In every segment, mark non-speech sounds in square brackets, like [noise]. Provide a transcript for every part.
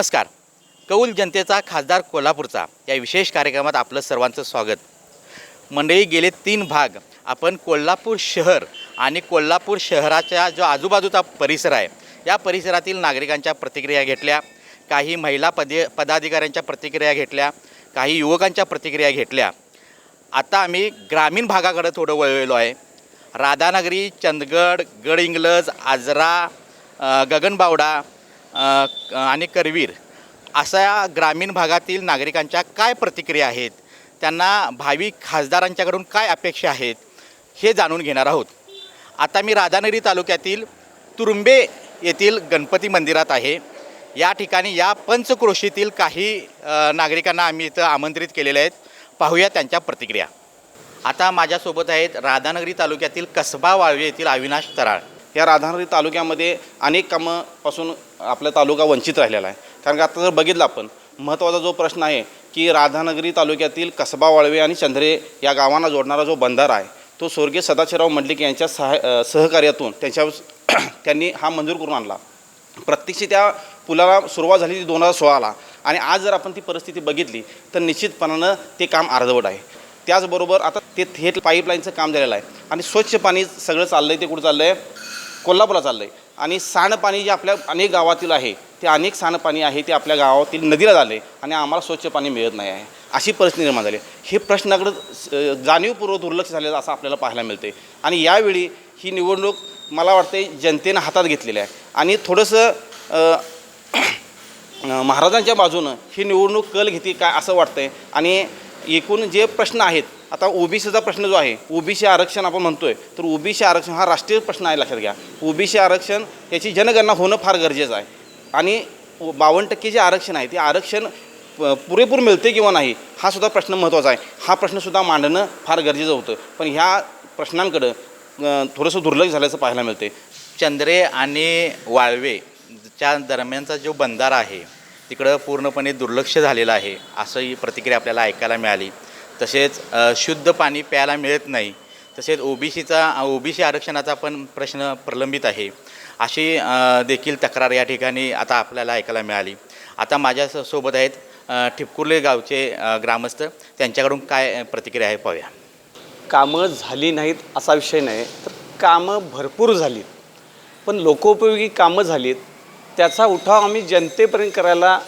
नमस्कार. कौल जनतेचा खासदार कोल्हापूरचा या विशेष कार्यक्रमात आपलं सर्वांचं स्वागत. मंडळी गेले तीन भाग आपण कोल्हापूर शहर आणि कोल्हापूर शहराच्या जो आजूबाजूचा परिसर आहे या परिसरातील नागरिकांच्या प्रतिक्रिया घेतल्या काही महिला पदे पदाधिकाऱ्यांच्या प्रतिक्रिया घेतल्या काही युवकांच्या प्रतिक्रिया घेतल्या. आता आम्ही ग्रामीण भागाकडे थोडं वळलेलो आहे. राधानगरी चंदगड गड इंग्लज आजरा गगनबावडा आणि करवीर असा ग्रामीण भागातील नागरिकांच्या काय प्रतिक्रिया आहेत? त्यांना भावी खासदारांच्याकडून काय अपेक्षा आहेत? हे जाणून घेणार आहोत. आता मी राधानगरी तालुक्यातील तुरुंबे येथील गणपती मंदिरात आहे. या ठिकाणी या पंचक्रोशीतील काही नागरिकांना आम्ही इथं आमंत्रित केलेले आहेत. पाहूया त्यांच्या प्रतिक्रिया. आता माझ्यासोबत आहेत राधानगरी तालुक्यातील कसबा वाळवे येथील अविनाश तराळ. या राधानगरी तालुक्यामध्ये अनेक कामापासून आपला तालुका वंचित राहिलेला आहे. कारण का आता जर बघितलं आपण महत्त्वाचा जो प्रश्न आहे की राधानगरी तालुक्यातील कसबा वाळवे आणि चंद्रे या गावांना जोडणारा जो बंधारा आहे तो स्वर्गीय सदाशिवराव मंडलिक यांच्या सहा सहकार्यातून त्यांच्या [clears throat] त्यांनी हा मंजूर करून आणला. प्रत्यक्ष त्या पुलाला सुरुवात झाली ती दोन हजार सोळाला आणि आज जर आपण ती परिस्थिती बघितली तर निश्चितपणानं ते काम अर्धवट आहे. त्याचबरोबर आता ते थेट पाईपलाईनचं काम झालेलं आहे. आणि स्वच्छ पाणी सगळं चाललं आहे ते कुठं चाललं आहे कोल्हापूरला चाललं आहे आणि सांडपाणी जे आपल्या अनेक गावातील आहे ते अनेक सांडपाणी आहे ते आपल्या गावातील नदीला झालं आहे आणि आम्हाला स्वच्छ पाणी मिळत नाही आहे. अशी परिस्थिती निर्माण झाली आहे. हे प्रश्नाकडं जाणीवपूर्वक दुर्लक्ष झालेलं असं आपल्याला पाहायला मिळते आणि यावेळी ही निवडणूक मला वाटते जनतेनं हातात घेतलेली आहे. आणि थोडंसं महाराजांच्या बाजूनं ही निवडणूक कल घेते काय असं वाटतंय. आणि एकूण जे प्रश्न आहेत आता ओबीसीचा प्रश्न जो आहे ओबीसी आरक्षण आपण म्हणतोय तर ओबीसी आरक्षण हा राष्ट्रीय प्रश्न आहे लक्षात घ्या. ओबीसी आरक्षण याची जनगणना होणं फार गरजेचं आहे. आणि बावन्न टक्के जे आरक्षण आहे ते आरक्षण प- पुरेपूर मिळते किंवा नाही हा सुद्धा प्रश्न महत्त्वाचा आहे. हा प्रश्नसुद्धा मांडणं फार गरजेचं होतं. पण ह्या प्रश्नांकडं थोडंसं दुर्लक्ष झाल्याचं पाहायला मिळते चंद्रे आणि वाळवे च्या दरम्यानचा जो बंधारा आहे तिकडं पूर्णपणे दुर्लक्ष झालेलं आहे असंही प्रतिक्रिया आपल्याला ऐकायला मिळाली. तसेच शुद्ध पाणी प्यायला मिळत नाही. तसेच ओबीसीचा ओबीसी आरक्षणाचा पण प्रश्न प्रलंबित आहे. अशी देखील तक्रार या ठिकाणी आता आपल्याला ऐकायला मिळाली. आता माझ्या सोबत आहेत ठिपकुर्ले गावचे ग्रामस्थ. त्यांच्याकडून काय प्रतिक्रिया आहे पाहूया. कामं झाली नाहीत असा विषय नाही तर कामं भरपूर झालीत. पण लोकोपयोगी कामं झालीत त्याचा उठाव आम्ही जनतेपर्यंत करायला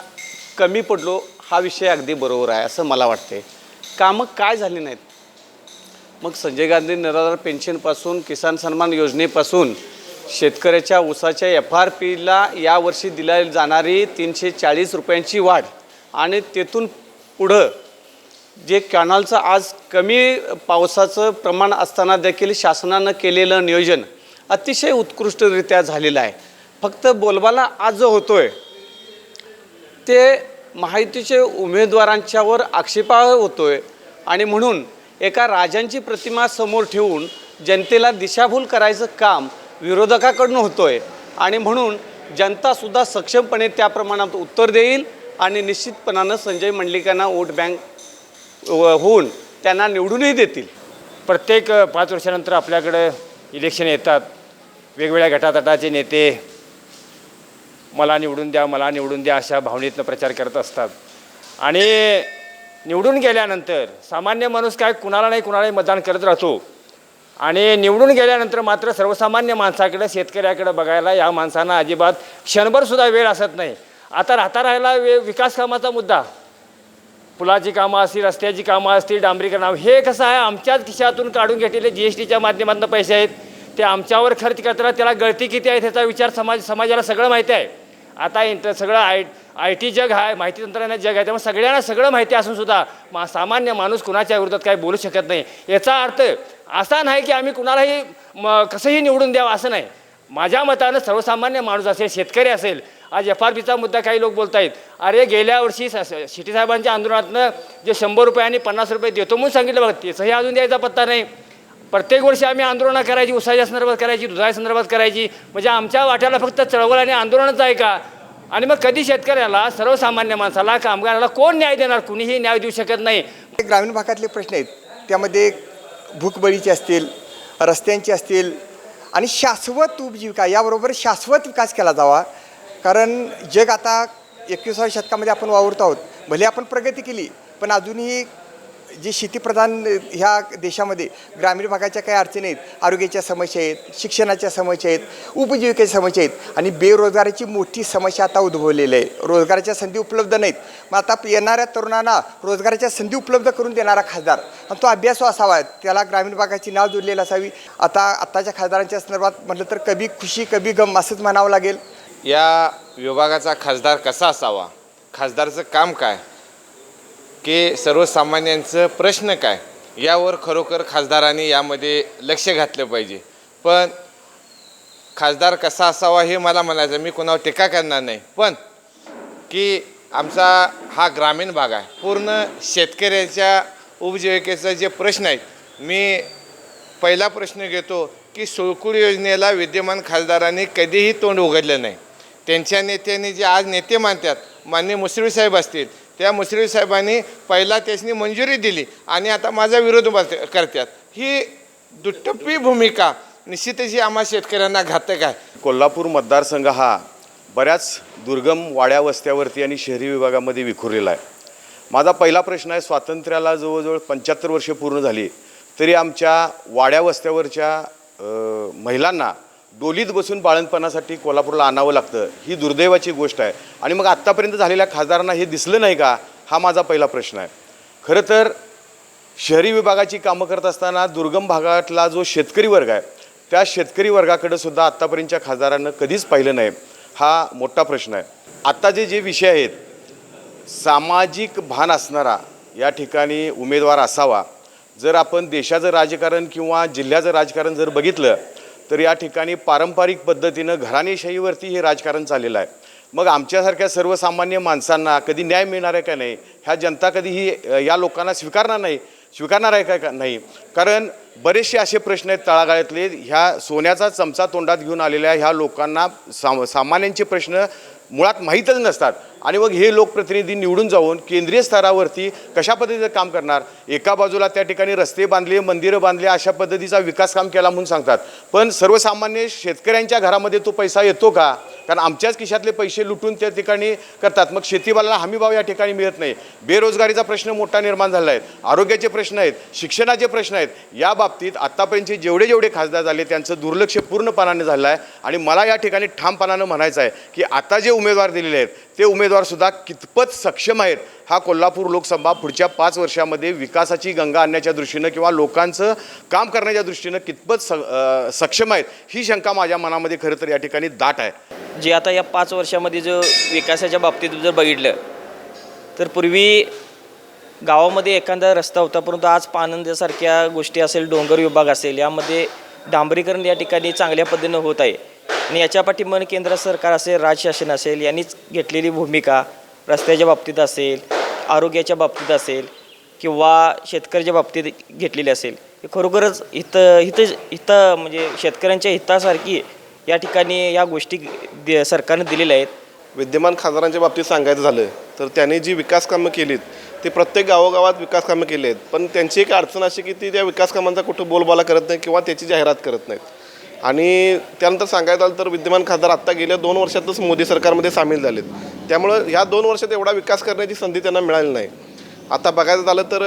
कमी पडलो हा विषय अगदी बरोबर आहे असं मला वाटते कामं काय झाली नाहीत? मग संजय गांधी निराधार पेन्शनपासून किसान सन्मान योजनेपासून शेतकऱ्याच्या ऊसाच्या एफ आर पीला यावर्षी दिल्या जाणारी तीनशे चाळीस रुपयांची वाढ. आणि तेथून पुढं जे कॅनॉलचं आज कमी पावसाचं प्रमाण असताना देखील शासनानं केलेलं नियोजन अतिशय उत्कृष्टरित्या झालेलं आहे. फक्त बोलबाला आज जो होतो आहे ते माहितीचे उमेदवारांच्यावर आक्षेप होतो आहे आणि म्हणून एका राजांची प्रतिमा समोर ठेवून जनतेला दिशाभूल करायचं काम विरोधकाकडून आहे आणि म्हणून जनतासुद्धा सक्षमपणे त्या प्रमाणात उत्तर देईल आणि निश्चितपणानं संजय मंडलिकांना वोट बँक व- होऊन त्यांना निवडूनही देतील. प्रत्येक पाच वर्षानंतर आपल्याकडं इलेक्शन येतात. वेगवेगळ्या गटातटाचे नेते मला निवडून द्या मला निवडून द्या अशा भावनेतनं प्रचार करत असतात. आणि निवडून गेल्यानंतर सामान्य माणूस काय कुणाला नाही कुणालाही मतदान करत राहतो. आणि निवडून गेल्यानंतर मात्र सर्वसामान्य माणसाकडे शेतकऱ्याकडे बघायला या माणसांना अजिबात क्षणभरसुद्धा वेळ असत नाही. आता राहता राहिला वे विकास कामाचा मुद्दा. पुलाची कामं असतील रस्त्याची कामं असतील डांबरीकरण हे कसं आहे? आमच्याच खिशातून काढून घेतलेले जी एस टीच्या माध्यमातून पैसे आहेत. ते आमच्यावर खर्च करताना त्याला गळती किती आहे त्याचा विचार समाज समाजाला सगळं माहिती आहे. आता इंटर सगळं आय आय टी जग आहे माहिती तंत्रज्ञान जग आहे त्यामुळे सगळ्यांना सगळं माहिती असून सुद्धा मा सामान्य माणूस कुणाच्या विरोधात काही बोलू शकत नाही. याचा अर्थ असा नाही की आम्ही कुणालाही म कसंही निवडून द्यावं असं नाही. माझ्या मतानं सर्वसामान्य माणूस असेल शेतकरी असेल आज एफ आर पीचा मुद्दा काही लोक बोलत आहेत अरे गेल्या वर्षी शिटी साहेबांच्या आंदोलनातनं जे शंभर रुपये आणि पन्नास रुपये देतो म्हणून सांगितलं बघा त्याचंही अजून द्यायचा पत्ता नाही. प्रत्येक वर्षी आम्ही आंदोलनं करायची उसाच्या संदर्भात करायची दुधाच्या संदर्भात करायची. म्हणजे आमच्या वाट्याला फक्त चळवळ आणि आंदोलनच आहे का? आणि मग कधी शेतकऱ्याला सर्वसामान्य माणसाला कामगाराला कोण न्याय देणार? कुणीही न्याय देऊ शकत नाही. ग्रामीण भागातले प्रश्न आहेत. त्यामध्ये भूकबळीचे असतील रस्त्यांचे असतील आणि शाश्वत उपजीविका याबरोबर शाश्वत विकास केला जावा. कारण जग आता एकविसाव्या शतकामध्ये आपण वावरतो आहोत. भले आपण प्रगती केली पण अजूनही जी शेतीप्रधान ह्या देशामध्ये ग्रामीण भागाच्या काही अडचणी आहेत आरोग्याच्या समस्या आहेत शिक्षणाच्या समस्या आहेत उपजीविकेच्या समस्या आहेत आणि बेरोजगाराची मोठी समस्या आता उद्भवलेली आहे. रोजगाराच्या संधी उपलब्ध नाहीत. मग आता येणाऱ्या तरुणांना रोजगाराच्या संधी उपलब्ध करून देणारा खासदार आणि तो अभ्यासू असावा. त्याला ग्रामीण भागाची नाव जोडलेली असावी. आता आत्ताच्या खासदारांच्या संदर्भात म्हटलं तर कभी खुशी कभी गम असंच म्हणावं लागेल. या विभागाचा खासदार कसा असावा? खासदारचं काम काय? की सर्वसामान्यांचं प्रश्न काय? यावर खरोखर खासदारांनी यामध्ये लक्ष घातलं पाहिजे. पण खासदार कसा असावा हे मला म्हणायचं मी कोणावर टीका करणार नाही. पण की आमचा हा ग्रामीण भाग आहे पूर्ण शेतकऱ्याच्या उपजीविकेचा जे प्रश्न आहेत मी पहिला प्रश्न घेतो की सुळकूर योजनेला विद्यमान खासदारांनी कधीही तोंड उघडलं नाही. त्यांच्या नेत्यांनी जे आज नेते मानतात माननीय मुश्रीफ साहेब असतील त्या मुश्रीफ साहेबांनी पहिला त्यासनी मंजुरी दिली आणि आता माझा विरोध बस- करतात. ही दुट्टप्पी भूमिका निश्चितच ही आम्हा शेतकऱ्यांना घातक आहे. कोल्हापूर मतदारसंघ हा बऱ्याच दुर्गम वाड्या वस्त्यावरती आणि शहरी विभागामध्ये विखुरलेला आहे. माझा पहिला प्रश्न आहे स्वातंत्र्याला जवळजवळ पंच्याहत्तर वर्षे पूर्ण झाली तरी आमच्या वाड्या वस्त्यावरच्या महिलांना डोलीत बसून बाळणपणासाठी कोल्हापूरला आणावं लागतं ही दुर्दैवाची गोष्ट आहे. आणि मग आत्तापर्यंत झालेल्या खासदारांना हे दिसलं नाही का हा माझा पहिला प्रश्न आहे. खरं तर शहरी विभागाची कामं करत असताना दुर्गम भागातला जो शेतकरी वर्ग आहे त्या शेतकरी वर्गाकडे सुद्धा आत्तापर्यंतच्या खासदारांना कधीच पाहिलं नाही हा मोठा प्रश्न आहे. आत्ताचे जे विषय आहेत सामाजिक भान असणारा या ठिकाणी उमेदवार असावा. जर आपण देशाचं राजकारण किंवा जिल्ह्याचं राजकारण जर बघितलं तर या ठिकाणी पारंपरिक पद्धतीनं घराणेशाहीवरती हे राजकारण चाललेलं आहे. मग आमच्यासारख्या सर्वसामान्य माणसांना कधी न्याय मिळणार आहे का नाही? ह्या जनता कधीही या लोकांना स्वीकारणार नाही? स्वीकारणार आहे का नाही? कारण बरेचसे असे प्रश्न आहेत तळागाळातले. ह्या सोन्याचा चमचा तोंडात घेऊन आलेल्या ह्या लोकांना साम सामान्यांचे प्रश्न मुळात माहीतच नसतात. आणि मग हे लोकप्रतिनिधी निवडून जाऊन केंद्रीय स्तरावरती कशा पद्धतीचं काम करणार? एका बाजूला त्या ठिकाणी रस्ते बांधले मंदिरं बांधले अशा पद्धतीचा विकास काम केला म्हणून सांगतात. पण सर्वसामान्य शेतकऱ्यांच्या घरामध्ये तो पैसा येतो का? कारण आमच्याच खिशातले पैसे लुटून त्या ठिकाणी करतात. मग शेतीमालाला हमीभाव या ठिकाणी मिळत नाही. बेरोजगारीचा प्रश्न मोठा निर्माण झाला आहे आरोग्याचे प्रश्न आहेत शिक्षणाचे प्रश्न आहेत. या बाबतीत आत्तापर्यंतचे जेवढे जेवढे खासदार झाले त्यांचं दुर्लक्ष पूर्णपणाने झालं आहे. आणि मला या ठिकाणी ठामपणानं म्हणायचं आहे की आता जे उमेदवार दिलेले आहेत ते उमेदवारसुद्धा कितपत सक्षम आहेत हा कोल्हापूर लोकसभा पुढच्या पाच वर्षामध्ये विकासाची गंगा आणण्याच्या दृष्टीनं किंवा लोकांचं काम करण्याच्या दृष्टीनं कितपत स सक्षम आहेत ही शंका माझ्या मनामध्ये खरं तर या ठिकाणी दाट आहे. जे आता या पाच वर्षामध्ये जो विकासाच्या बाबतीत जर बघितलं तर पूर्वी गावामध्ये एखादा रस्ता होता परंतु आज पानंदसारख्या गोष्टी असेल डोंगर विभाग असेल यामध्ये डांबरीकरण या ठिकाणी चांगल्या पद्धतीनं होत आहे. आणि याच्या पाठीमागे केंद्र सरकार असेल राजशासन असेल यांनीच घेतलेली भूमिका रस्त्याच्या बाबतीत असेल आरोग्याच्या बाबतीत असेल किंवा शेतकऱ्याच्या बाबतीत घेतलेली असेल. हे खरोखरच हित हित हित म्हणजे शेतकऱ्यांच्या हितासारखी या ठिकाणी या गोष्टी दे सरकारने दिलेल्या आहेत. विद्यमान खासदारांच्या बाबतीत सांगायचं झालं तर त्यांनी जी विकास कामं केलीत ते प्रत्येक गावोगावात विकास कामं केली आहेत. पण त्यांची एक अडचण अशी की ती त्या विकास कामांचा कुठं बोलबाला करत नाही किंवा त्याची जाहिरात करत नाहीत. आणि त्यानंतर सांगायचं झालं तर विद्यमान खासदार आत्ता गेल्या दोन वर्षातच मोदी सरकारमध्ये सामील झालेत. त्यामुळं ह्या दोन वर्षात एवढा विकास करण्याची संधी त्यांना मिळाली नाही. आता बघायचं झालं तर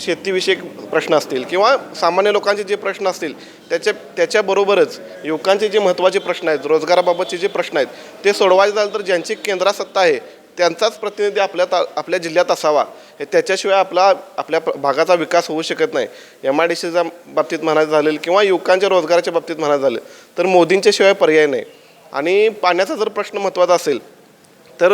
शेतीविषयक प्रश्न असतील किंवा सामान्य लोकांचे जे प्रश्न असतील त्याच्या त्याच्याबरोबरच युवकांचे जे महत्त्वाचे प्रश्न आहेत रोजगाराबाबतचे जे प्रश्न आहेत ते सोडवायचे झालं तर ज्यांची केंद्रात सत्ता आहे त्यांचाच प्रतिनिधी आपल्या ता आपल्या जिल्ह्यात असावा. हे त्याच्याशिवाय आपला आपल्या प- भागाचा विकास होऊ शकत नाही. एम आय डी सीच्या बाबतीत म्हणायचं झालं किंवा युवकांच्या रोजगाराच्या बाबतीत म्हणायचं झालं तर मोदींच्या शिवाय पर्याय नाही. आणि पाण्याचा जर प्रश्न महत्त्वाचा असेल तर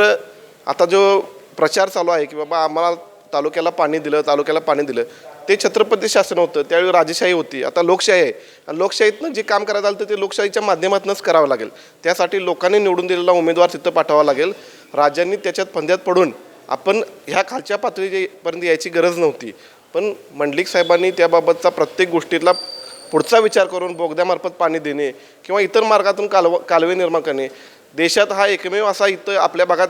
आता जो प्रचार चालू आहे की बाबा आम्हाला तालुक्याला पाणी दिलं तालुक्याला पाणी दिलं ते छत्रपती शासन होतं त्यावेळी राजेशाही होती आता लोकशाही आहे. आणि लोकशाहीतनं जे काम करायचं झालं तर ते लोकशाहीच्या माध्यमातूनच करावं लागेल. त्यासाठी लोकांनी निवडून दिलेला उमेदवार तिथं पाठवावा लागेल. राज्यांनी त्याच्यात फंद्यात पडून आपण ह्या खालच्या पातळीपर्यंत यायची गरज नव्हती. पण मंडलिक साहेबांनी त्याबाबतचा प्रत्येक गोष्टीतला पुढचा विचार करून बोगद्यामार्फत पाणी देणे किंवा इतर मार्गातून कालव कालवे निर्माण करणे. देशात हा एकमेव असा इथं आपल्या भागात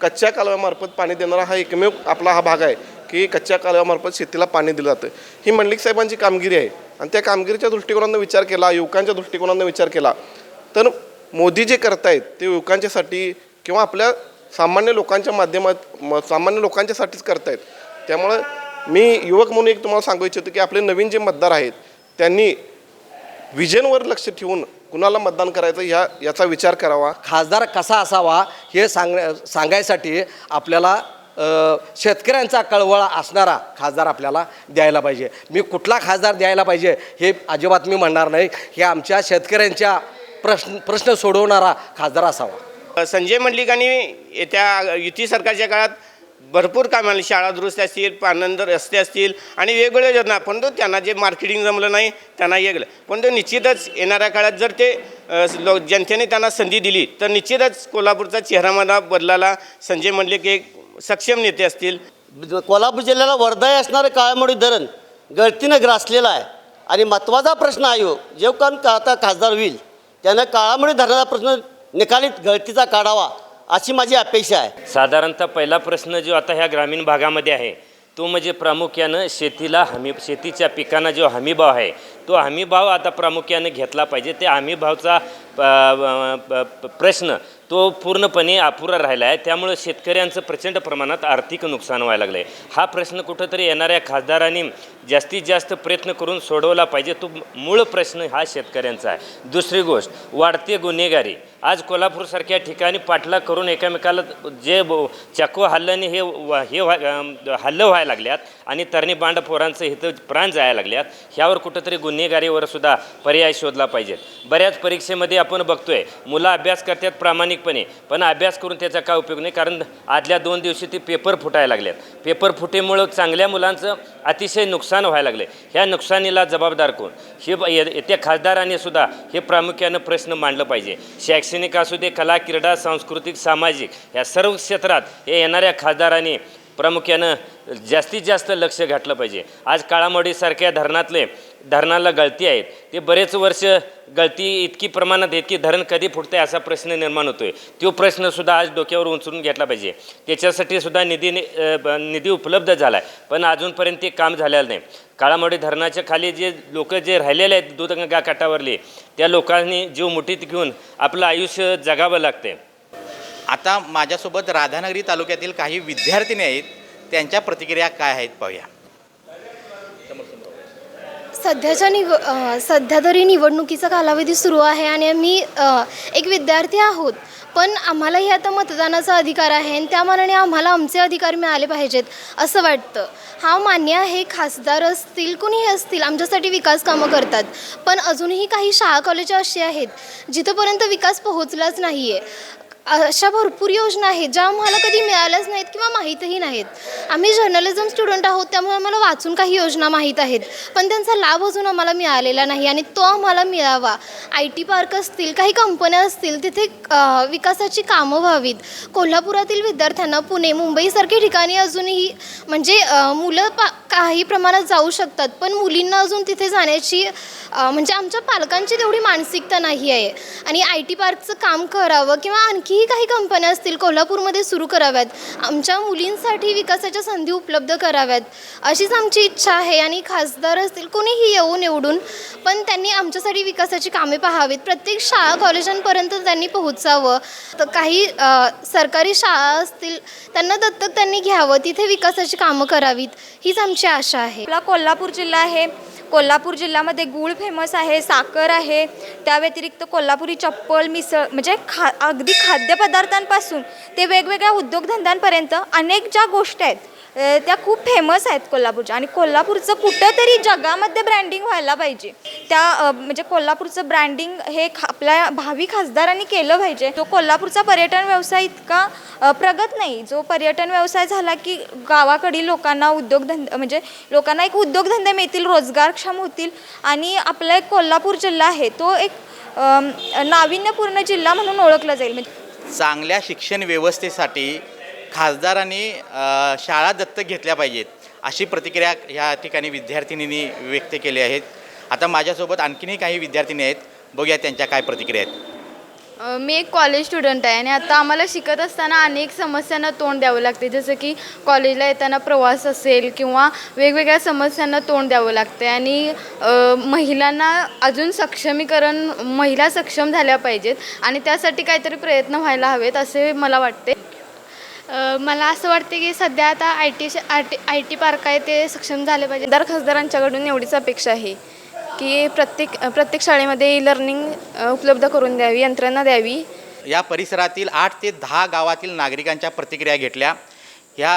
कच्च्या कालव्यामार्फत पाणी देणारा हा एकमेव आपला हा भाग आहे की कच्च्या कालव्यामार्फत शेतीला पाणी दिलं जातं. ही मंडलिक साहेबांची कामगिरी आहे आणि त्या कामगिरीच्या दृष्टिकोनानं विचार केला युवकांच्या दृष्टिकोनानं विचार केला तर मोदी जे करतायत ते युवकांच्यासाठी किंवा आपल्या सामान्य लोकांच्या माध्यमात म- सामान्य लोकांच्यासाठीच करतायत. त्यामुळं मी युवक म्हणून एक तुम्हाला सांगू इच्छितो की आपले नवीन जे मतदार आहेत त्यांनी विजनवर लक्ष ठेवून कुणाला मतदान करायचं ह्या याचा विचार करावा. खासदार कसा असावा हे सांग सांगायसाठी आपल्याला शेतकऱ्यांचा कळवळ असणारा खासदार आपल्याला द्यायला पाहिजे. मी कुठला खासदार द्यायला पाहिजे हे अजिबात मी म्हणणार नाही. हे आमच्या शेतकऱ्यांच्या प्रश्न प्रश्न सोडवणारा खासदार असावा. संजय मंडलिकांनी येत्या युती सरकारच्या काळात भरपूर कामाला शाळा दुरुस्त असतील पानंद रस्ते असतील आणि वेगवेगळ्या योजना परंतु त्यांना जे मार्केटिंग जमलं नाही त्यांना हे गेलं. परंतु निश्चितच येणाऱ्या काळात जर ते अ, लो जनतेने त्यांना संधी दिली तर निश्चितच कोल्हापूरचा चेहरामाना बदलाला संजय मंडलिक एक सक्षम नेते असतील. कोल्हापूर जिल्ह्याला वर्धाय असणारं काळामोडी धरण गळतीनं ग्रासलेलं आहे. आणि महत्त्वाचा प्रश्न आहे हो जे कोण का आता खासदार होईल त्यानं काळामोडी धरणाचा प्रश्न निकालीत गळतीचा काढावा अशी माझी अपेक्षा आहे. साधारणतः पहिला प्रश्न जो आता ह्या ग्रामीण भागामध्ये आहे तो म्हणजे प्रामुख्यानं शेतीला हमी शेतीच्या पिकांना जो हमीभाव आहे तो हमीभाव आता प्रामुख्यानं घेतला पाहिजे. ते हमीभावचा प- प्रश्न तो पूर्णपणे अपुरा राहिला आहे. त्यामुळं शेतकऱ्यांचं प्रचंड प्रमाणात आर्थिक नुकसान व्हायला लागलं आहे हा प्रश्न कुठंतरी येणाऱ्या खासदारांनी जास्तीत जास्त प्रयत्न करून सोडवला पाहिजे. तो मूळ प्रश्न हा शेतकऱ्यांचा आहे. दुसरी गोष्ट वाढते गुन्हेगारी. आज कोल्हापूरसारख्या ठिकाणी पाठलाग करून एकामेकाला जे ब- चाकू हल्ल्याने हे हे व्हाय हल्लं व्हायला लागल्यात आणि तरणी बांड पोरांचं इथं प्राण जायला लागल्यात ह्यावर कुठंतरी गुन्हेगारीवर सुद्धा पर्याय शोधला पाहिजे. बऱ्याच परीक्षेमध्ये आपण बघतोय मुलं अभ्यास करतात प्रामाणिकपणे पण अभ्यास करून त्याचा काय उपयोग नाही कारण आदल्या दोन दिवशी ते पेपर फुटायला लागलेत. पेपर फुटेमुळं चांगल्या मुलांचं अतिशय नुकसान व्हायला लागले. ह्या नुकसानीला जबाबदार कोण? हे येत्या खासदारांनी सुद्धा हे प्रामुख्यानं प्रश्न मांडलं पाहिजे. शैक्षणिक शैक्षणिक असू दे कला क्रीडा सांस्कृतिक सामाजिक या सर्व क्षेत्रात हे येणाऱ्या खासदारांनी प्रामुख्यानं जास्तीत जास्त लक्ष घातलं पाहिजे. आज काळामोडीसारख्या धरणातले धरणाला गळती आहेत ते बरेच वर्ष गळती इतकी प्रमाणात इतकी धरण कधी फुटते असा प्रश्न निर्माण होतो आहे तो प्रश्नसुद्धा आज डोक्यावर उंचरून घेतला पाहिजे. त्याच्यासाठी सुद्धा निधी निधी उपलब्ध झाला आहे पण अजूनपर्यंत ते काम झालेलं नाही. काळामोडी धरणाच्या खाली जे लोक जे राहिलेले आहेत दूधगंगा काठावरले त्या लोकांनी जीव मुठीत घेऊन आपलं आयुष्य जगावं लागते. आता माझ्यासोबत राधानगरी तालुक्यातील काही विद्यार्थिनी आहेत त्यांच्या प्रतिक्रिया काय आहेत पाहूया. सध्याच्या निव सध्या तरी निवडणुकीचा कालावधी सुरू आहे आणि आम्ही एक विद्यार्थी आहोत. पण आम्हालाही आता मतदानाचा अधिकार आहे आणि त्या मानाने आम्हाला आमचे अधिकार मिळाले पाहिजेत असं वाटतं. हा मान्य आहे खासदार असतील कुणीही असतील आमच्यासाठी विकास कामं करतात. पण अजूनही काही शाळा कॉलेज अशी आहेत जिथंपर्यंत विकास पोहोचलाच नाही आहे अशा भरपूर योजना आहेत ज्या आम्हाला कधी मिळाल्याच नाहीत किंवा माहीतही नाहीत. आम्ही जर्नलिझम स्टुडंट आहोत त्यामुळे आम्हाला वाचून काही योजना माहीत आहेत. पण त्यांचा लाभ अजून आम्हाला मिळालेला नाही आणि तो आम्हाला मिळावा. आय टी पार्क असतील काही कंपन्या असतील तिथे विकासाची कामं व्हावीत. कोल्हापुरातील विद्यार्थ्यांना पुणे मुंबईसारख्या ठिकाणी अजूनही म्हणजे मुलं पा काही प्रमाणात जाऊ शकतात पण मुलींना अजून तिथे जाण्याची म्हणजे आमच्या पालकांची तेवढी मानसिकता नाही आहे. आणि आय टी पार्कचं काम करावं किंवा आणखी आणखीही काही कंपन्या असतील कोल्हापूरमध्ये सुरू कराव्यात आमच्या मुलींसाठी विकासाच्या संधी उपलब्ध कराव्यात अशीच आमची इच्छा आहे आणि खासदार असतील कोणीही येऊ निवडून पण त्यांनी आमच्यासाठी विकासाची कामे पाहावीत. प्रत्येक शाळा कॉलेजांपर्यंत त्यांनी पोहोचावं. तर काही सरकारी शाळा असतील त्यांना दत्तक त्यांनी घ्यावं तिथे विकासाची कामं करावीत हीच आमची आशा आहे. आपला कोल्हापूर जिल्हा आहे कोल्हापूर जिल्ह्यामध्ये गूळ फेमस आहे साखर आहे. त्या व्यतिरिक्त कोल्हापुरी चप्पल मिसळ म्हणजे खा अगदी खाद्यपदार्थांपासून ते वेगवेगळ्या उद्योगधंद्यांपर्यंत अनेक ज्या गोष्टी आहेत त्या खूप फेमस आहेत कोल्हापूरच्या. आणि कोल्हापूरचं कुठंतरी जगामध्ये ब्रँडिंग व्हायला पाहिजे. त्या म्हणजे कोल्हापूरचं ब्रँडिंग हे खा आपल्या भावी खासदारांनी केलं पाहिजे. जो कोल्हापूरचा पर्यटन व्यवसाय इतका प्रगत नाही. जो पर्यटन व्यवसाय झाला की गावाकडील लोकांना उद्योगधंदे म्हणजे लोकांना एक उद्योगधंदे मिळतील रोजगारक्षम होतील आणि आपला एक कोल्हापूर जिल्हा आहे तो एक नाविन्यपूर्ण जिल्हा म्हणून ओळखला जाईल. म्हणजे चांगल्या शिक्षण व्यवस्थेसाठी खासदारांनी शाळा दत्तक घेतल्या पाहिजेत अशी प्रतिक्रिया ह्या ठिकाणी विद्यार्थिनींनी व्यक्त केली आहेत. आता माझ्यासोबत आणखीनही काही विद्यार्थिनी आहेत. बघूया त्यांच्या काय प्रतिक्रिया आहेत. अ, मी एक कॉलेज स्टुडंट आहे आणि आता आम्हाला शिकत असताना अनेक समस्यांना तोंड द्यावं लागते. जसं की कॉलेजला येताना प्रवास असेल किंवा वेगवेगळ्या समस्यांना तोंड द्यावं लागते आणि अ, महिलांना अजून सक्षमीकरण महिला सक्षम झाल्या पाहिजेत आणि त्यासाठी काहीतरी प्रयत्न व्हायला हवेत असे मला वाटते. अ, मला असं वाटते की सध्या आता I T I T I T park आहे ते सक्षम झाले पाहिजे खासदार खासदारांच्याकडून एवढीच अपेक्षा आहे. की प्रत्येक प्रत्येक शाळेमध्ये ई लर्निंग उपलब्ध करून द्यावी यंत्रणा द्यावी. या परिसरातील आठ ते दहा गावातील नागरिकांच्या प्रतिक्रिया घेतल्या. ह्या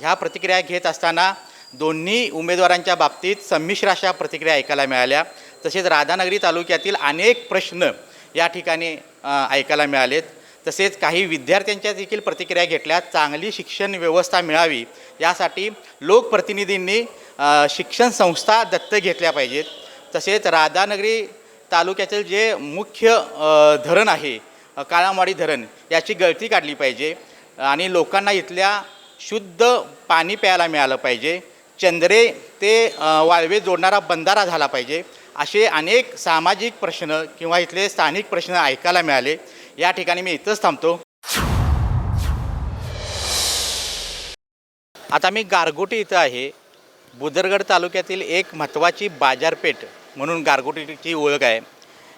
ह्या प्रतिक्रिया घेत असताना दोन्ही उमेदवारांच्या बाबतीत संमिश्र अशा प्रतिक्रिया ऐकायला मिळाल्या. तसेच राधानगरी तालुक्यातील अनेक प्रश्न या ठिकाणी ऐकायला मिळालेत. तसेच काही विद्यार्थ्यांच्या देखील प्रतिक्रिया घेतल्या. चांगली शिक्षण व्यवस्था मिळावी यासाठी लोकप्रतिनिधींनी शिक्षण संस्था दत्तक घेतल्या पाहिजेत. तसेच राधानगरी तालुक्यातील जे मुख्य धरण आहे काळामाडी धरण याची गळती काढली पाहिजे आणि लोकांना इथल्या शुद्ध पाणी प्यायला मिळालं पाहिजे. चंद्रे ते वाळवे जोडणारा बंधारा झाला पाहिजे. असे अनेक सामाजिक प्रश्न किंवा इथले स्थानिक प्रश्न ऐकायला मिळाले. या ठिकाणी मी इथंच थांबतो. आता मी गारगोटी इथं आहे. बुदरगड तालुक्यातील एक महत्त्वाची बाजारपेठ म्हणून गारगोटीची ओळख आहे.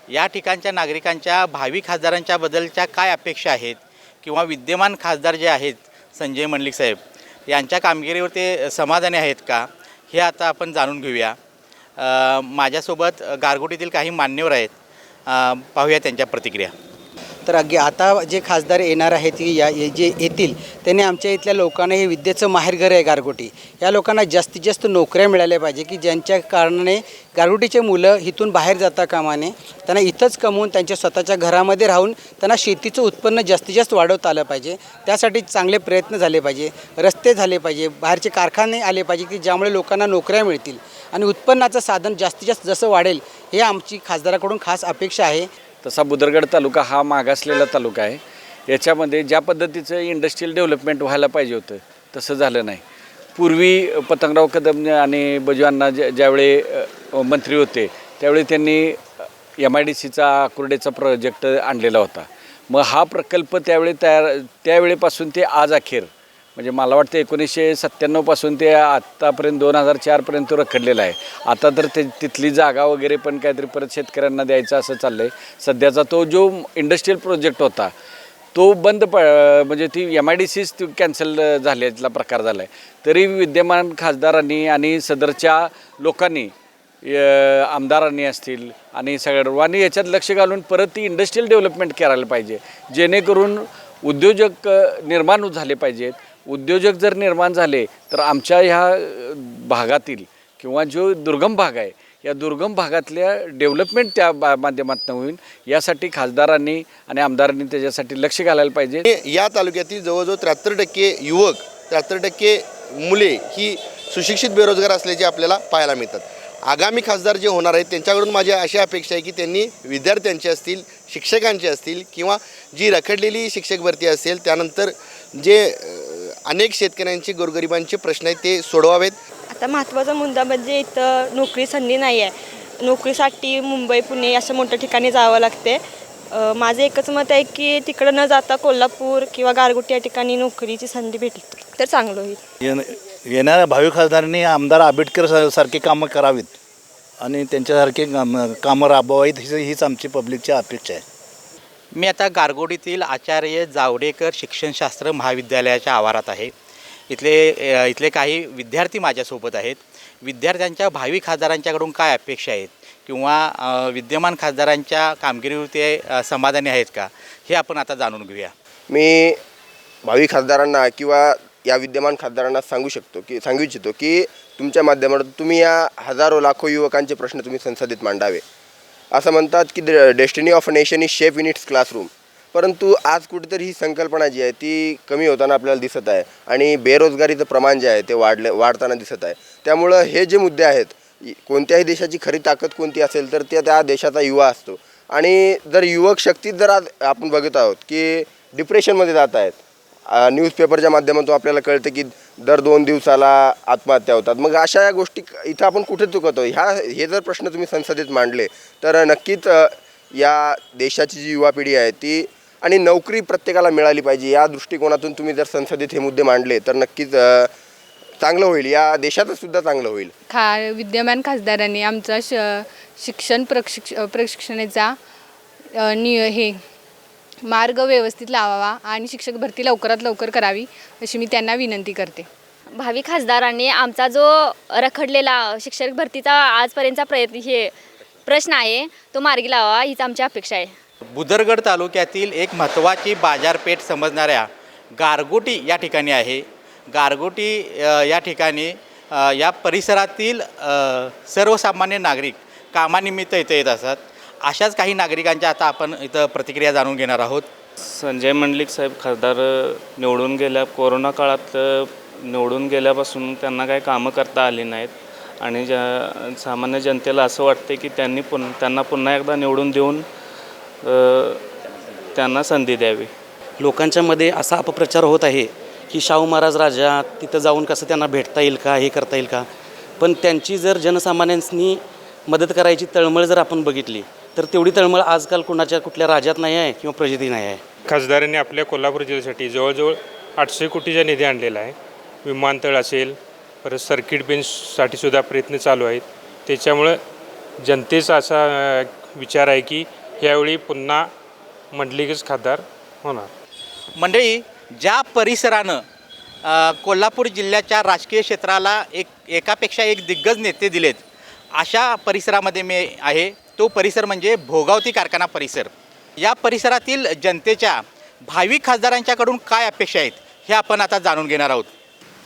या ठिकाणच्या नागरिकांच्या भावी खासदारांच्या बद्दलच्या काय अपेक्षा आहेत किंवा विद्यमान खासदार जे आहेत संजय मंडलिक साहेब यांच्या कामगिरीवर ते समाधानी आहेत का? हे आता आपण जाणून घेऊया. माझ्यासोबत गारगोटीतील काही मान्यवर आहेत. पाहूया त्यांच्या प्रतिक्रिया. तर अगे आता जे खासदार येणार आहेत की या जे येतील त्यांनी आमच्या इथल्या लोकांना हे विद्येचं माहेरघर आहे गारगोटी. या लोकांना जास्तीत जास्त नोकऱ्या मिळाल्या पाहिजे की ज्यांच्या कारणाने गारगोटीचे मुलं इथून बाहेर जाता कामाने त्यांना इथंच कमवून त्यांच्या स्वतःच्या घरामध्ये राहून त्यांना शेतीचं उत्पन्न जास्तीत जास्त वाढवता आलं पाहिजे. त्यासाठी चांगले प्रयत्न झाले पाहिजे रस्ते झाले पाहिजे बाहेरचे कारखाने आले पाहिजे की ज्यामुळे लोकांना नोकऱ्या मिळतील. आणि उत्पन्नाचं साधन जास्तीत जास्त जसं वाढेल हे आमची खासदाराकडून खास अपेक्षा आहे. तसा बुदरगड तालुका हा मागासलेला तालुका आहे. याच्यामध्ये ज्या पद्धतीचं इंडस्ट्रीयल डेव्हलपमेंट व्हायला पाहिजे होतं तसं झालं नाही. पूर्वी पतंगराव कदम आणि बजवांना ज्या ज्यावेळी मंत्री होते त्यावेळी त्यांनी एम आय डी सीचा आकुर्डेचा प्रोजेक्ट आणलेला होता. मग हा प्रकल्प त्यावेळी तयार त्यावेळेपासून ते आज अखेर म्हणजे मला वाटतं एकोणीसशे सत्त्याण्णवपासून ते आत्तापर्यंत दोन हजार चारपर्यंत रखडलेलं आहे. आता तर ते तिथली जागा वगैरे पण काहीतरी परत शेतकऱ्यांना द्यायचं असं चाललं आहे सध्याचा तो जो इंडस्ट्रीयल प्रोजेक्ट होता तो बंद प म्हणजे ती एम आय डी सीच ती कॅन्सल झाल्याचा प्रकार झाला आहे तरी विद्यमान खासदारांनी आणि सदरच्या लोकांनी आमदारांनी असतील आणि सर्वांनी याच्यात लक्ष घालून परत ती इंडस्ट्रीयल डेव्हलपमेंट करायला पाहिजे. जेणेकरून उद्योजक निर्माण झाले पाहिजेत. उद्योजक जर निर्माण झाले तर आमच्या ह्या भागातील किंवा जो दुर्गम भाग आहे या दुर्गम भागातल्या डेव्हलपमेंट त्या बा माध्यमातून होईल यासाठी खासदारांनी आणि आमदारांनी त्याच्यासाठी लक्ष घालायला पाहिजे. या तालुक्यातील जवळजवळ त्र्याहत्तर टक्के युवक त्र्याहत्तर टक्के मुले ही सुशिक्षित बेरोजगार असल्याचे आपल्याला पाहायला मिळतात. आगामी खासदार जे होणार आहेत त्यांच्याकडून माझी अशी अपेक्षा आहे की त्यांनी विद्यार्थ्यांचे असतील शिक्षकांचे असतील किंवा जी रखडलेली शिक्षक भरती असेल त्यानंतर जे अनेक शेतकऱ्यांचे गोरगरिबांचे प्रश्न आहेत ते सोडवावेत. आता महत्त्वाचा मुद्दा म्हणजे इथं नोकरी संधी नाही आहे. नोकरीसाठी मुंबई पुणे अशा मोठ्या ठिकाणी जावं लागते. अ, माझं एकच मत आहे की तिकडं न जाता कोल्हापूर किंवा गारगोटी या ठिकाणी नोकरीची संधी भेटली तर चांगलं होईल. येण येणाऱ्या भावी खासदारांनी आमदार आंबेडकर सा- सारखे कामं करावीत. आणि त्यांच्यासारखे कामं कामं राबवावीत हीच हीच आमची पब्लिकची अपेक्षा आहे. मी आता गारगोडीतील आचार्य जावडेकर शिक्षणशास्त्र महाविद्यालयाच्या आवारात आहे. इथले इथले काही विद्यार्थी माझ्यासोबत आहेत. विद्यार्थ्यांच्या भावी खासदारांच्याकडून काय अपेक्षा आहेत? किंवा विद्यमान खासदारांच्या कामगिरीवर ते समाधानी आहेत का? हे आपण आता जाणून घेऊया. मी भावी खासदारांना किंवा या विद्यमान खासदारांना सांगू शकतो की सांगू इच्छितो की तुमच्या माध्यमातून तुम्ही या हजारो लाखो युवकांचे प्रश्न तुम्ही संसदेत मांडावे. असं म्हणतात की destiny of nation is shape in its classroom परंतु आज कुठेतरी ही संकल्पना जी आहे ती कमी होताना आपल्याला दिसत आहे आणि बेरोजगारीचं प्रमाण जे आहे ते वाढले वाढताना दिसत आहे. त्यामुळं हे जे मुद्दे आहेत कोणत्याही देशाची खरी ताकद कोणती असेल तर ते त्या देशाचा युवा असतो. आणि जर युवक शक्तीत जर आज आपण बघत आहोत की डिप्रेशनमध्ये जात आहेत न्यूजपेपरच्या माध्यमातून आपल्याला कळतं की दर दोन दिवसाला आत्महत्या होतात. मग अशा या गोष्टी इथं आपण कुठे चुकतो ह्या हे जर प्रश्न तुम्ही संसदेत मांडले तर नक्कीच या देशाची जी युवा पिढी आहे ती आणि नोकरी प्रत्येकाला मिळाली पाहिजे या दृष्टिकोनातून तुम्ही जर संसदेत हे मुद्दे मांडले तर नक्कीच चांगलं होईल. या देशातच सुद्धा चांगलं होईल. खा विद्यमान खासदारांनी आमचा श शिक्षण प्रशिक्ष प्रशिक्षणाचा नि हे मार्ग व्यवस्थित लावावा आणि शिक्षक भरती लवकरात लवकर करावी अशी मी त्यांना विनंती करते. भावी खासदारांनी आमचा जो रखडलेला शिक्षक भरतीचा आजपर्यंतचा प्रयत्न हे प्रश्न आहे तो मार्गी लावा हीच आमची अपेक्षा आहे. बुदरगड तालुक्यातील एक महत्त्वाची बाजारपेठ समजणाऱ्या गारगोटी या ठिकाणी आहे. गारगोटी या ठिकाणी या परिसरातील सर्वसामान्य नागरिक कामानिमित्त इथं येत असतात अशाच काही नागरिकांच्या आता आपण इथं प्रतिक्रिया जाणून घेणार आहोत. संजय मंडलिक साहेब खासदार निवडून गेल्या कोरोना काळात निवडून गेल्यापासून त्यांना काही कामं करता आली नाहीत. आणि ज्या सामान्य जनतेला असं वाटते की त्यांनी पुन त्यांना पुन्हा एकदा निवडून देऊन त्यांना संधी द्यावी. लोकांच्या मध्ये असा अपप्रचार होत आहे की शाहू महाराज राजा तिथं जाऊन कसं त्यांना भेटता येईल का हे करता येईल का? पण त्यांची जर जनसामान्यांनी मदत करायची तळमळ जर आपण बघितली तर तेवढी तळमळ आजकाल कुणाच्या कुठल्या राज्यात नाही आहे किंवा प्रजेती नाही आहे. खासदारांनी आपल्या कोल्हापूर जिल्ह्यासाठी जवळजवळ आठशे कोटीचा निधी आणलेला आहे. विमानतळ असेल परत सर्किट बेंचसाठी सुद्धा प्रयत्न चालू आहेत. त्याच्यामुळं जनतेचा असा विचार आहे की यावेळी पुन्हा मंडलिकच खासदार होणार. मंडळी ज्या परिसरानं कोल्हापूर जिल्ह्याच्या राजकीय क्षेत्राला एक एकापेक्षा एक दिग्गज नेते दिलेत अशा परिसरामध्ये मी आहे. तो परिसर म्हणजे भोगावती कारखाना परिसर. या परिसरातील जनतेच्या भावी खासदारांच्याकडून काय अपेक्षा आहेत हे आपण आता जाणून घेणार आहोत.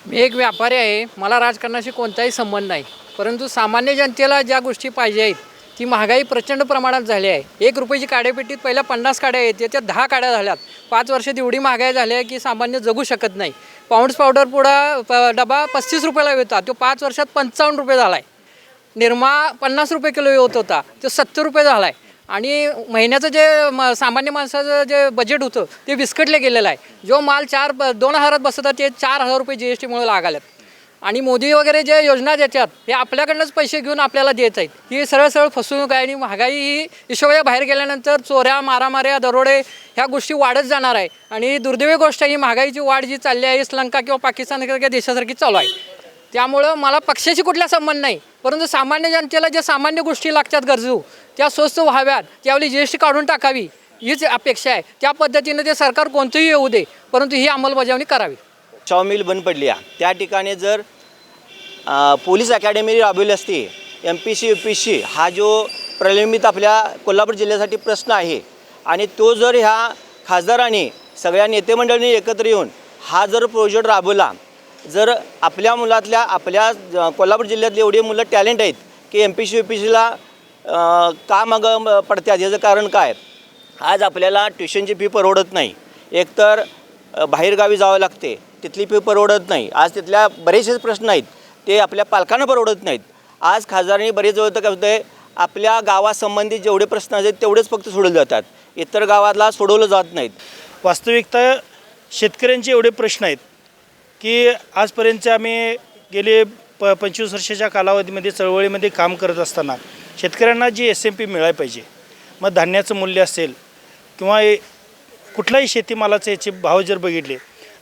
मी एक व्यापारी आहे मला राजकारणाशी कोणताही संबंध नाही. परंतु सामान्य जनतेला ज्या गोष्टी पाहिजे आहेत ती महागाई प्रचंड प्रमाणात झाली आहे. एक रुपयाची काड्यापेटीत पहिल्या पन्नास काड्या आहेत त्या दहा काड्या झाल्यात. पाच वर्षात एवढी महागाई झाली आहे की सामान्य जगू शकत नाही. पाऊंड्स पावडर पुडा डबा पस्तीस रुपयाला मिळतात तो पाच वर्षात पंचावन्न रुपये झाला आहे निरमा पन्नास रुपये किलो होत होता. तो सत्तर रुपये झाला आहे आणि महिन्याचं जे म सामान्य माणसाचं जे बजेट होतं ते विस्कटले गेलेलं आहे. जो माल चार ब- दोन हजारात बसत होता ते चार हजार रुपये जी एस टीमुळे लागाल्यात आणि मोदी वगैरे जे योजना देतात हे आपल्याकडनंच पैसे घेऊन आपल्याला देत आहेत. ही सरळ सरळ फसवणूक आहे आणि महागाई ही हिशोबाच्या बाहेर गेल्यानंतर चोऱ्या मारामाऱ्या दरोडे ह्या गोष्टी वाढत जाणार आहे. आणि दुर्दैवी गोष्ट ही महागाईची वाढ जी चालली आहे श्रीलंका किंवा पाकिस्तान देशासारखी चालू आहे. त्यामुळं मला पक्षाशी कुठला संबंध नाही. परंतु सामान्य जनतेला ज्या सामान्य गोष्टी लागतात गरजू त्या स्वस्त व्हाव्यात. त्यावेळी जी एस टी काढून टाकावी हीच अपेक्षा आहे. त्या पद्धतीनं ते सरकार कोणतंही येऊ दे परंतु ही अंमलबजावणी करावी. चाव मिल बंद पडली आहे. त्या ठिकाणी जर पोलीस अकॅडमी राबवली असती M P S C U P S C प्रलंबित आपल्या कोल्हापूर जिल्ह्यासाठी प्रश्न आहे आणि तो जर ह्या खासदारांनी सगळ्या नेतेमंडळींनी एकत्र येऊन हा जर प्रोजेक्ट राबवला जर आपल्या मुलातल्या आपल्या ज- कोल्हापूर जिल्ह्यातली एवढी मुलं टॅलेंट आहेत की M P S C U सीला का मग पडतात याचं कारण काय? आज आपल्याला ट्युशनची फी परवडत नाही. एकतर बाहेरगावी जावं लागते. तिथली फी परवडत नाही. आज तिथल्या बरेचसे प्रश्न आहेत. ते आपल्या पालकांना परवडत नाहीत. आज खासदारांनी बरेच वेळ तर काय होतं आपल्या गावासंबंधित जेवढे प्रश्न आहेत तेवढेच फक्त सोडवले जातात. इतर गावातला सोडवलं जात नाहीत. वास्तविकता शेतकऱ्यांचे एवढे प्रश्न आहेत. की आजपर्यंतचे आम्ही गेले प पंचवीस वर्षाच्या कालावधीमध्ये चळवळीमध्ये काम करत असताना शेतकऱ्यांना जी एस एम पी मिळायला पाहिजे मग धान्याचं मूल्य असेल किंवा कुठलाही शेतीमालाचे याचे भाव जर बघितले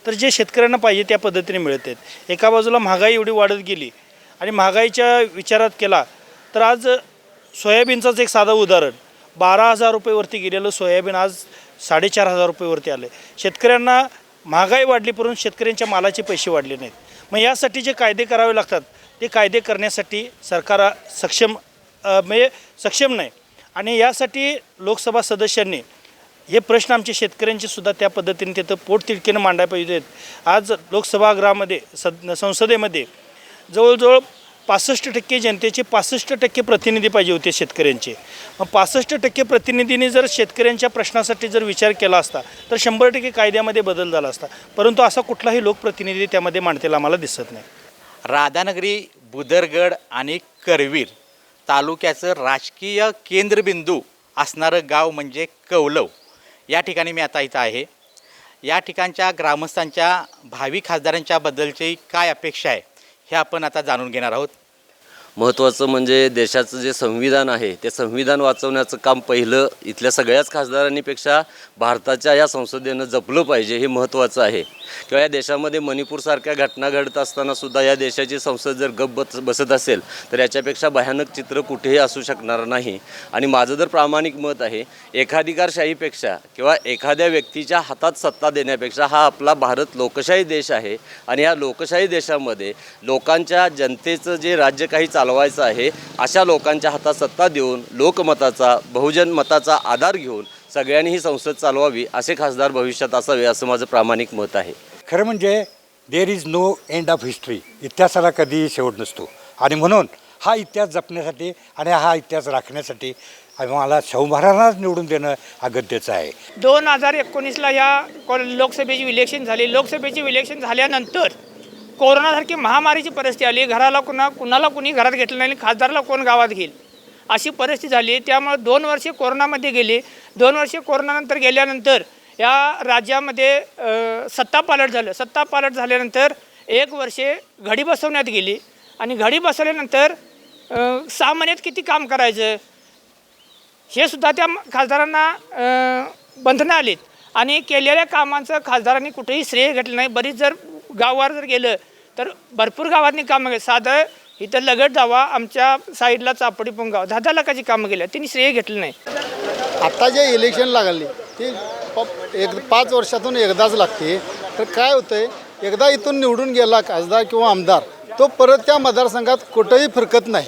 तर जे शेतकऱ्यांना पाहिजे त्या पद्धतीने मिळत आहेत. एका बाजूला महागाई एवढी वाढत गेली आणि महागाईच्या विचारात केला तर आज सोयाबीनचंच एक साधं उदाहरण. बारा हजार रुपयेवरती गेलेलं सोयाबीन आज साडेचार हजार रुपयेवरती आलं शेतकऱ्यांना महागाई वाढली परंतु शेतकऱ्यांच्या मालाचे पैसे वाढले नाहीत. मग यासाठी जे कायदे करावे लागतात ते कायदे करण्यासाठी सरकार सक्षम म्हणजे सक्षम नाही. आणि यासाठी लोकसभा सदस्यांनी हे प्रश्न आमचे शेतकऱ्यांचे सुद्धा त्या पद्धतीने तिथं पोटतिडकीनं मांडायला पाहिजेत. आज लोकसभागृहामध्ये सद संसदेमध्ये जवळजवळ पासष्ट टक्के जनतेचे पासष्ट टक्के प्रतिनिधी पाहिजे होते शेतकऱ्यांचे. मग पासष्ट टक्के प्रतिनिधींनी जर शेतकऱ्यांच्या प्रश्नासाठी जर विचार केला असता तर शंभर टक्के कायद्यामध्ये बदल झाला असता. परंतु असा कुठलाही लोकप्रतिनिधी त्यामध्ये मांडतेला आम्हाला दिसत नाही. राधानगरी बुदरगड आणि करवीर तालुक्याचं राजकीय केंद्रबिंदू असणारं गाव म्हणजे कौलव. या ठिकाणी मी आता इथं आहे. या ठिकाणच्या ग्रामस्थांच्या भावी खासदारांच्या बद्दलची काय अपेक्षा आहे? हे आपण आता जाणून घेणार आहोत. महत्त्वाचं म्हणजे देशाचं जे संविधान आहे ते संविधान वाचवण्याचं काम पहिलं इथल्या सगळ्याच खासदारांनीपेक्षा भारताच्या या संसदेनं जपलं पाहिजे हे महत्त्वाचं आहे. किंवा या देशामध्ये मणिपूरसारख्या घटना घडत असताना सुद्धा या देशाची संसद जर गप बस बसत असेल तर याच्यापेक्षा भयानक चित्र कुठेही असू शकणार नाही. आणि माझं जर प्रामाणिक मत आहे एकाधिकारशाहीपेक्षा किंवा एखाद्या व्यक्तीच्या हातात सत्ता देण्यापेक्षा हा आपला भारत लोकशाही देश आहे. आणि या लोकशाही देशामध्ये लोकांच्या जनतेचं जे राज्य काही चालवायचं आहे अशा लोकांच्या हातात सत्ता देऊन लोकमताचा बहुजन मताचा आधार घेऊन सगळ्यांनी ही संसद चालवावी असे खासदार भविष्यात असावे असं माझं प्रामाणिक मत आहे. खरं म्हणजे there is no end of history इतिहासाला कधीही शेवट नसतो. आणि म्हणून हा इतिहास जपण्यासाठी आणि हा इतिहास राखण्यासाठी आम्हाला शाहू महाराजांनाच निवडून देणं अगत्याचं आहे. दोन हजार एकोणीसला या लोकसभेची इलेक्शन झाली. लोकसभेची इलेक्शन झाल्यानंतर कोरोनासारखी महामारीची परिस्थिती आली घराला कुणा कुणाला कुणी घरात घेतलं नाही आणि खासदाराला कोण गावात घेईल? अशी परिस्थिती झाली. त्यामुळे दोन वर्षे कोरोनामध्ये गेली. दोन वर्षे कोरोनानंतर गेल्यानंतर या राज्यामध्ये सत्ता पालट झालं. सत्ता पालट झाल्यानंतर एक वर्षे घडी बसवण्यात गेली आणि घडी बसवल्यानंतर सहा महिन्यात किती काम करायचं? हे सुद्धा त्या खासदारांना बंधनं आलीत. आणि केलेल्या कामांचं खासदारांनी कुठेही श्रेय घेतलं नाही. बरीच जर गावावर जर गेलं तर भरपूर गावांनी कामं केली. साधं इथं लगट जावा आमच्या साईडला चापडी पण गाव दहा दहा लाखाची कामं केली. त्यांनी श्रेय घेतलं नाही. आता जे इलेक्शन लागले ती प एक पाच वर्षातून एकदाच लागते. तर काय होतं आहे एकदा इथून निवडून गेला खासदार किंवा आमदार तो परत त्या मतदारसंघात कुठंही फिरकत नाही.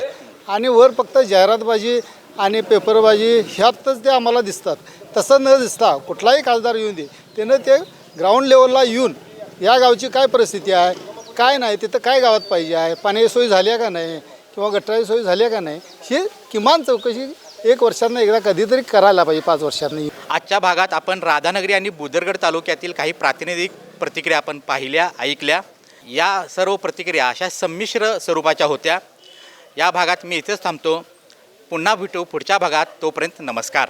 आणि वर फक्त जाहिरातबाजी आणि पेपरबाजी ह्यातच ते आम्हाला दिसतात. तसं न दिसता कुठलाही खासदार येऊन दे त्यानं ते ग्राउंड लेवलला येऊन या गावची काय परिस्थिती आहे? काय नाही तिथं काय गावात पाहिजे आहे? पाण्याची सोय झाली आहे का नाही? किंवा गटराची सोय झाली आहे का नाही? ही किमान चौकशी एक वर्षांना एकदा कधीतरी करायला पाहिजे पाच वर्षांनी आजच्या भागात आपण राधानगरी आणि बुदरगड तालुक्यातील काही प्रातिनिधिक प्रतिक्रिया आपण पाहिल्या ऐकल्या. या सर्व प्रतिक्रिया अशा संमिश्र स्वरूपाच्या होत्या. या भागात मी इथेच थांबतो. पुन्हा भेटू पुढच्या भागात. तोपर्यंत नमस्कार.